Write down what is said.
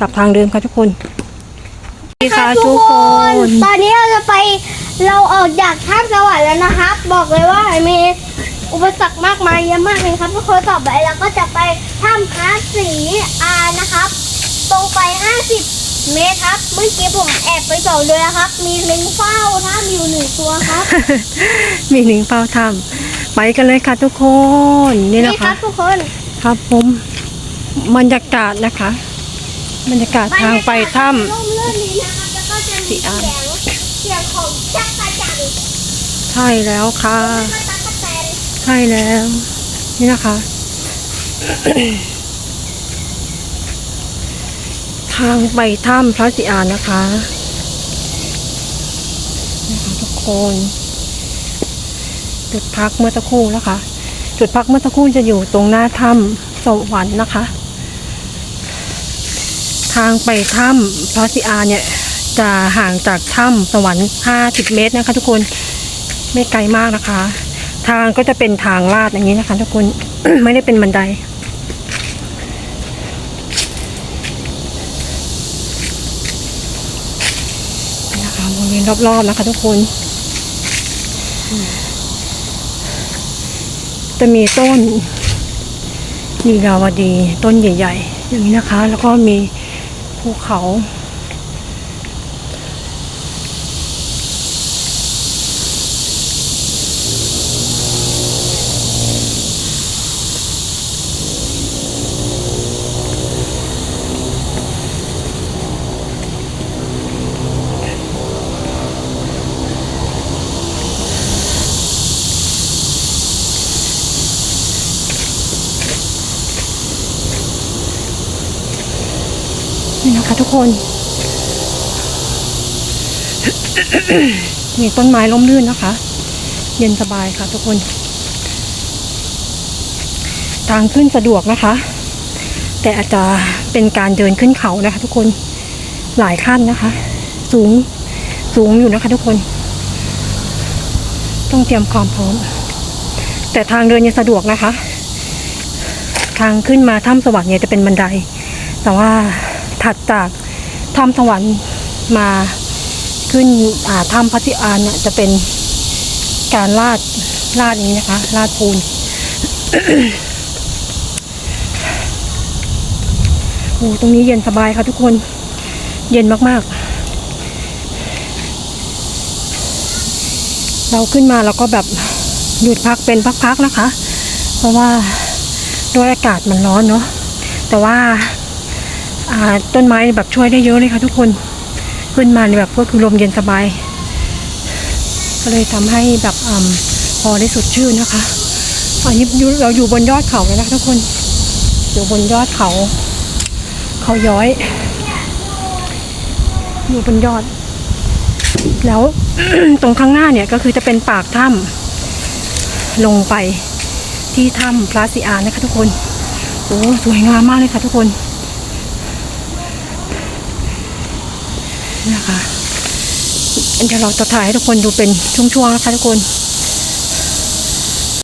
กลับทางเดิมค่ะทุกคนสวัสดีค่ะทุกคน ตอนนี้เราจะไปเราออกจากถ้ำสวรรค์แล้วนะครับ บอกเลยว่ามีอุปสรรคมากมายเยอะมากเลยครับทุกคนต่อไปเราก็จะไปถ้ำพระศรีอานะครับ ตรงไป 50 เมตรครับ เมื่อกี้ผมแอบไปส่องด้วยนะครับ มีลิงเฝ้าถ้ำอยู่หนึ่งตัวครับ มีหนิงเป้าทำไปกันเลยค่ะทุกคน นี่นะนี่ครัคะบทุกคน ครับผมบรรยากาศนะคะ บรรยากาศทางไปถ้ร่มรื่นดีนะครับแล้วก็จะมีสีเสีอายงเสียงของจักรจันทร์ำใช่แล้วค่ะแล้วก็ตั๊กแตนใช่แล้ว นี่นะคะทางไปถ้ำพระศรีอานนะคะนะคะทุกคนจุดพักเมื่อสักครู่นะคะ จุดพักเมื่อสักครู่จะอยู่ตรงหน้าถ้ำสวรรค์นะคะ ทางไปถ้ำพระศรีอาเนี่ยจะห่างจากถ้ำสวรรค์ 50 เมตรนะคะ ทุกคนไม่ไกลมากนะคะ ทางก็จะเป็นทางลาดอย่างนี้นะคะ ทุกคนไม่ได้เป็นบันได นะคะบริเวณรอบๆนะคะ ทุกคน จะมีต้นมีดาวดี ต้นใหญ่ ๆ อย่างนี้นะคะ แล้วก็มี ภูเขา นี่นะคะทุกคนมีต้นไม้ล้มลื่นนะคะ เย็นสบายค่ะทุกคน ทางขึ้นสะดวกนะคะ แต่อาจจะเป็นการเดินขึ้นเขานะคะ ทุกคนหลายขั้นนะคะ สูงสูงอยู่นะคะ ทุกคน ต้องเตรียมความพร้อม แต่ทางเดินยังสะดวกนะคะ ทางขึ้นมาถ้ำสวรรค์เนี่ยจะเป็นบันได แต่ว่า ถัดจากถ้ำสวรรค์มาขึ้นถ้ำพัทิอานเนี่ยจะเป็นการลาดลาดอย่างนี้นะคะ ลาดปูนโอ้ตรงนี้เย็นสบายค่ะทุกคน เย็นมากๆ เราขึ้นมาเราก็แบบหยุดพักเป็นพักๆนะคะ เพราะว่าด้วยอากาศมันร้อนเนาะแต่ว่า ต้นไม้แบบช่วยได้เยอะเลยค่ะทุกคนขึ้นมาเนี่ยแบบก็คือลมเย็นสบาย ก็เลยทำให้แบบอพอได้สดชื่นนะคะอันนี้เราอยู่บนยอดเขาเลยนะคะทุกคน อยู่บนยอดเขา เขาย้อย อยู่บนยอด แล้วตรงข้างหน้าเนี่ยก็คือจะเป็นปากถ้ำลงไปที่ถ้ำพระศรีอานะคะทุกคนโอ้สวยงามมากเลยค่ะทุกคน นะคะเดี๋ยวเราจะถ่ายให้ทุกคนดูเป็นช่วงๆนะคะทุกคน